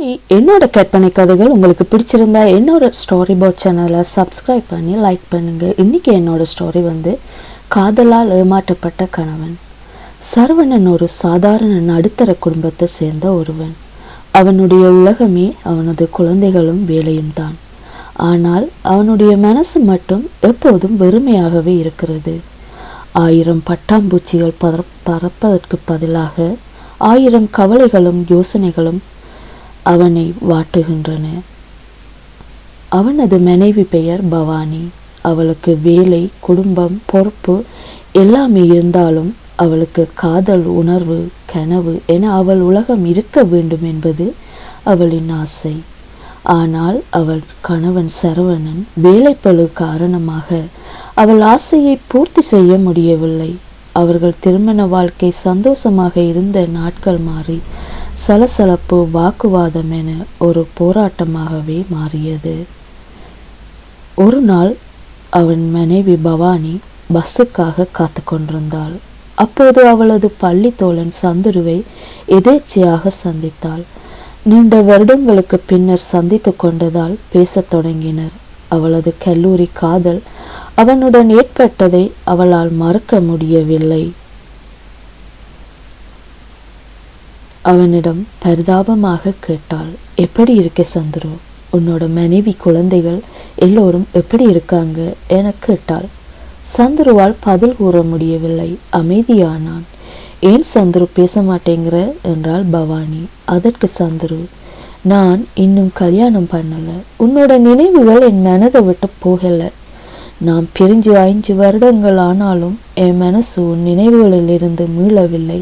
Hi என்னோட கற்பனை கதைகள் உங்களுக்கு பிடிச்சிருந்தா என்னோட ஸ்டோரி போர்ட் சேனலை சப்ஸ்கிரைப் பண்ணி லைக் பண்ணுங்க. இன்னைக்கு என்னோட ஸ்டோரி வந்து காதலால் ஏமாற்றப்பட்ட கணவன். சரவணன் ஒரு சாதாரண நடுத்தர குடும்பத்தை சேர்ந்த ஒருவன். அவனுடைய உலகமே அவனது குழந்தைகளும் வேலையும் தான். ஆனால் அவனுடைய மனசு மட்டும் எப்போதும் வெறுமையாகவே இருக்கிறது. ஆயிரம் பட்டாம்பூச்சிகள் பற பறப்பதற்கு பதிலாக ஆயிரம் கவலைகளும் யோசனைகளும் அவனை வாட்டுகின்றன. அவனது மனைவி பெயர் பவானி. அவளுக்கு வேலை குடும்பம் பொறுப்பு எல்லாமே இருந்தாலும் அவளுக்கு காதல் உணர்வு கனவு என அவள் உலகம் இருக்க வேண்டும் என்பது அவளின் ஆசை. ஆனால் அவள் கணவன் சரவணன் வேலைப்பழு காரணமாக அவள் ஆசையை பூர்த்தி செய்ய முடியவில்லை. அவர்கள் திருமண வாழ்க்கை சந்தோஷமாக இருந்த நாட்கள் மாறி சலசலப்பு வாக்குவாதம் என ஒரு போராட்டமாகவே மாறியது. ஒரு நாள் அவன் மனைவி பவானி பஸ்ஸுக்காக காத்து கொண்டிருந்தாள். அப்போது அவளது பள்ளி தோழன் சந்துருவை எதேச்சையாக சந்தித்தாள். நீண்ட வருடங்களுக்கு பின்னர் சந்தித்து கொண்டதால் பேசத் தொடங்கினர். அவளது கல்லூரி காதல் அவனுடன் ஏற்பட்டதை அவளால் மறக்க முடியவில்லை. அவனிடம் பரிதாபமாக கேட்டாள். எப்படி இருக்க சந்துரு? உன்னோட மனைவி குழந்தைகள் எல்லோரும் எப்படி இருக்காங்க? என கேட்டாள். சந்துருவால் பதில் கூற முடியவில்லை. அமைதியானான். ஏன் சந்துரு பேச மாட்டேங்கிற? என்றாள் பவானி. அதற்கு சந்துரு நான் இன்னும் கல்யாணம் பண்ணல. உன்னோட நினைவுகள் என் மனதை விட்டு போகல. நாம் பிரிஞ்சு ஐந்து வருடங்கள் ஆனாலும் என் மனசு உன் நினைவுகளில் இருந்து மீளவில்லை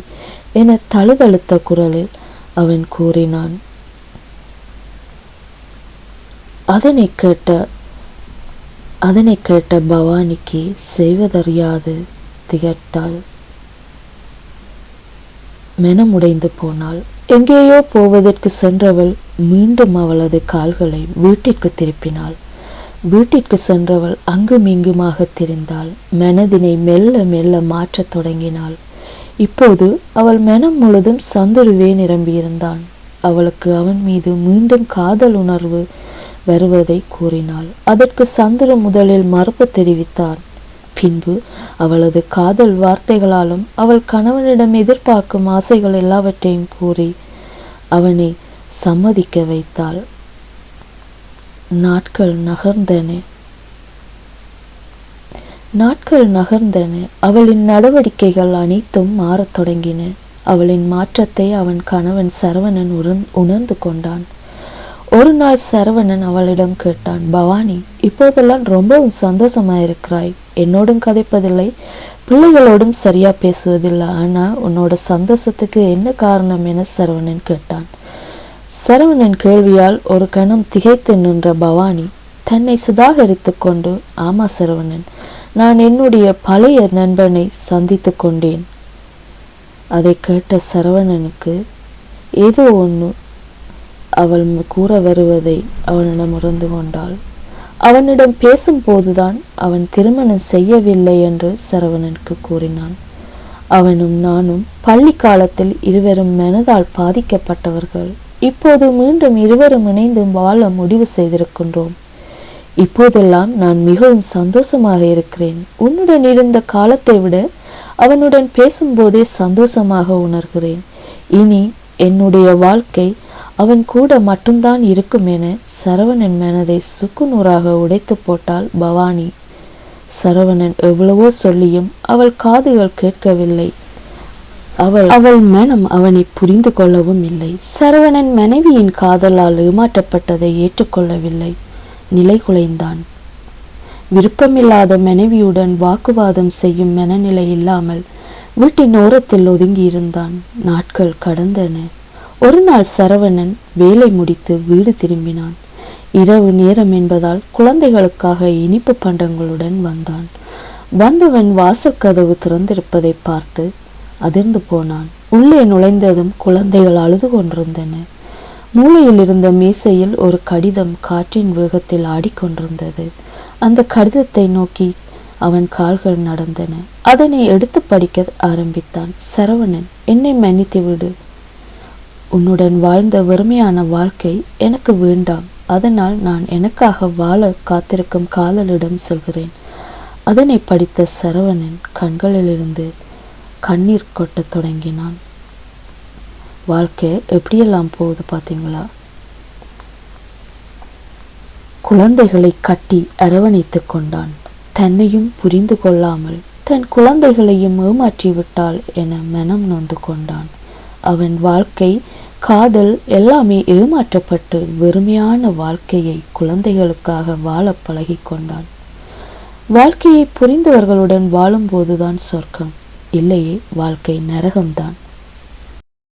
என தழுதழுத்த குரலில் அவன் கூறினான். அதனை கேட்ட அதனை கேட்ட பவானிக்கு செய்வதறியாது திகட்டாள் மெனமுடைந்து போனாள். எங்கேயோ போவதற்கு சென்றவள் மீண்டும் அவளது கால்களை வீட்டிற்கு திருப்பினாள். வீட்டிற்கு சென்றவள் அங்கும் இங்குமாக திரிந்தாள். மனதினை மெல்ல மெல்ல மாற்றத் தொடங்கினாள். இப்போது அவள் மனம் முழுதும் சந்துருவே நிரம்பியிருந்தான். அவளுக்கு அவன் மீது மீண்டும் காதல் உணர்வு வருவதை கூறினாள். அதற்கு சந்துரு முதலில் மறுப்பு தெரிவித்தான் பின்பு அவளது காதல் வார்த்தைகளாலும் அவள் கணவனிடம் எதிர்பார்க்கும் ஆசைகள் எல்லாவற்றையும் கூறி அவனை சம்மதிக்க வைத்தாள். நாட்கள் நகர்ந்தன. நாட்கள் நகர்ந்தன. அவளின் நடவடிக்கைகள் அனைத்தும் மாறத் தொடங்கின. அவளின் மாற்றத்தை அவன் கணவன் சரவணன் உணர் உணர்ந்து கொண்டான். ஒரு நாள் சரவணன் அவளிடம் கேட்டான் பவானி இப்போதெல்லாம் ரொம்பவும் சந்தோஷமாயிருக்கிறாய். என்னோடும் கதைப்பதில்லை பிள்ளைகளோடும் சரியா பேசுவதில்லை. ஆனா உன்னோட சந்தோஷத்துக்கு என்ன காரணம்? என சரவணன் கேட்டான். சரவணன் கேள்வியால் ஒரு கணம் திகைத்து நின்ற பவானி தன்னை சுதாகரித்து கொண்டு ஆமா சரவணன் நான் என்னுடைய பழைய நண்பனை சந்தித்து கொண்டேன். அதை கேட்ட சரவணனுக்கு ஏதோ ஒன்று அவள் கூற வருவதை அவனிடம் உறந்து கொண்டாள். அவனிடம் பேசும்போதுதான் அவன் திருமணம் செய்யவில்லை என்று சரவணனுக்கு கூறினான். அவனும் நானும் பள்ளி காலத்தில் இருவரும் மனதால் பாதிக்கப்பட்டவர்கள். இப்போது மீண்டும் இருவரும் இணைந்து வாழ முடிவு செய்திருக்கின்றோம். இப்போதெல்லாம் நான் மிகவும் சந்தோஷமாக இருக்கிறேன். உன்னுடன் இருந்த காலத்தை விட அவனுடன் பேசும்போதே சந்தோஷமாக உணர்கிறேன். இனி என்னுடைய வாழ்க்கை அவன் கூட மட்டும்தான் இருக்கும் என சரவணன் மனதை சுக்குநூறாக உடைத்து போட்டாள் பவானி. சரவணன் எவ்வளவோ சொல்லியும் அவள் காதுகள் கேட்கவில்லை. அவள் அவள் மனம் அவனை புரிந்து கொள்ளவும் இல்லை. சரவணன் மனைவியின் காதலால் ஏமாற்றப்பட்டதை ஏற்றுக்கொள்ளவில்லை. நிலை குலைந்தான். விருப்பமில்லாத மனைவியுடன் வாக்குவாதம் செய்யும் மனநிலை இல்லாமல் வீட்டின் ஓரத்தில் ஒதுங்கியிருந்தான். நாட்கள் கடந்தன. ஒரு நாள் சரவணன் வேலை முடித்து வீடு திரும்பினான். இரவு நேரம் என்பதால் குழந்தைகளுக்காக இனிப்பு பண்டங்களுடன் வந்தான். வந்தவன் வாசல் கதவு திறந்திருப்பதை பார்த்து அதிர்ந்து போனான். உள்ளே நுழைந்ததும் குழந்தைகள் அழுது கொண்டிருந்தன. மூலையில் இருந்த மீசையில் ஒரு கடிதம் காற்றின் வேகத்தில் ஆடிக்கொண்டிருந்தது. அந்த கடிதத்தை நோக்கி அவன் கால்கள் நடந்தன. அதனை எடுத்து படிக்க ஆரம்பித்தான். சரவணன் என்னை மன்னித்து விடு. உன்னுடன் வாழ்ந்த வெறுமையான வாழ்க்கை எனக்கு வேண்டாம். அதனால் நான் எனக்காக வாழ காத்திருக்கும் காதலிடம் சொல்கிறேன். அதனை படித்த சரவணன் கண்களிலிருந்து கண்ணீர் கொட்டத் தொடங்கினான். வாழ்க்கை எப்படியெல்லாம் போகுது பார்த்தீங்களா? குழந்தைகளை கட்டி அரவணைத்துக் கொண்டான். தன்னையும் புரிந்து கொள்ளாமல் தன் குழந்தைகளையும் ஏமாற்றி விட்டாள் என மனம் நொந்து கொண்டான். அவன் வாழ்க்கை காதல் எல்லாமே ஏமாற்றப்பட்டு வெறுமையான வாழ்க்கையை குழந்தைகளுக்காக வாழ பழகிக் கொண்டான். வாழ்க்கையை புரிந்தவர்களுடன் வாழும்போதுதான் சொர்க்கம். இல்லையே வாழ்க்கை நரகம்தான்.